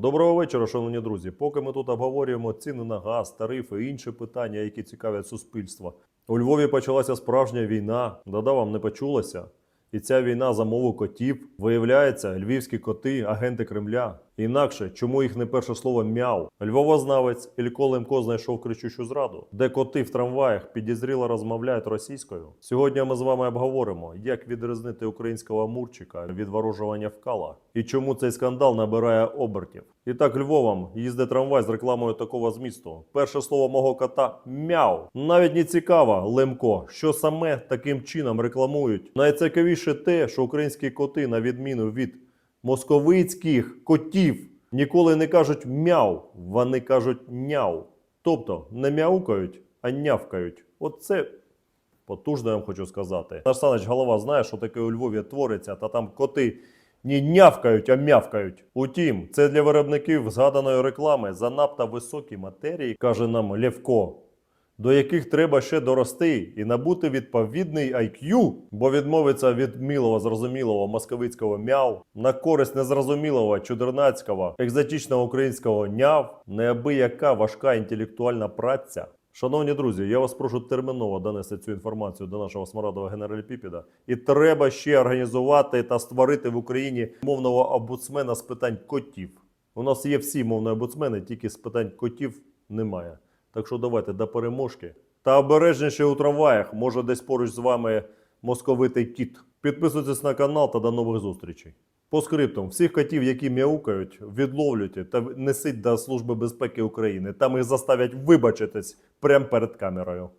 Доброго вечора, шановні друзі. Поки ми тут обговорюємо ціни на газ, тарифи і інші питання, які цікавлять суспільство. У Львові почалася справжня війна. Да-да, вам не почулося. І ця війна за мову котів. Виявляється, львівські коти агенти Кремля. Інакше, чому їх не перше слово мяу? Львовознавець Ілько Лемко знайшов кричущу зраду, де коти в трамваях підізріло розмовляють російською. Сьогодні ми з вами обговоримо, як відрізнити українського амурчика від ворожого вкала і чому цей скандал набирає обертів. І так Львовом їздить трамвай з рекламою такого змісту. Перше слово мого кота мяу. Навіть не цікаво, Лемко, що саме таким чином рекламують. Найцікавіше те, що українські коти, на відміну від московицьких котів, ніколи не кажуть мяу, вони кажуть няу. Тобто не мяукають, а нявкають. Оце потужно я вам хочу сказати. Наш Саныч голова знає, що таке у Львові твориться, та там коти не нявкають, а мявкають. Утім, це для виробників згаданої реклами занадто високі матерії, каже нам Левко, до яких треба ще дорости і набути відповідний IQ, бо відмовиться від милого, зрозумілого московицького мяу на користь незрозумілого чудернацького, екзотичного українського няв, неабияка важка інтелектуальна праця. Шановні друзі, я вас прошу терміново донести цю інформацію до нашого смарадового генераліпіпіда. І треба ще організувати та створити в Україні мовного омбудсмена з питань котів. У нас є всі мовні омбудсмени, тільки з питань котів немає. Так що давайте до переможки. Та обережніше у трамваях, може десь поруч з вами московитий кіт. Підписуйтесь на канал та до нових зустрічей. По скриптам, всіх котів, які мяукають, відловлюйте та несіть до Служби безпеки України. Там їх заставлять вибачитись прямо перед камерою.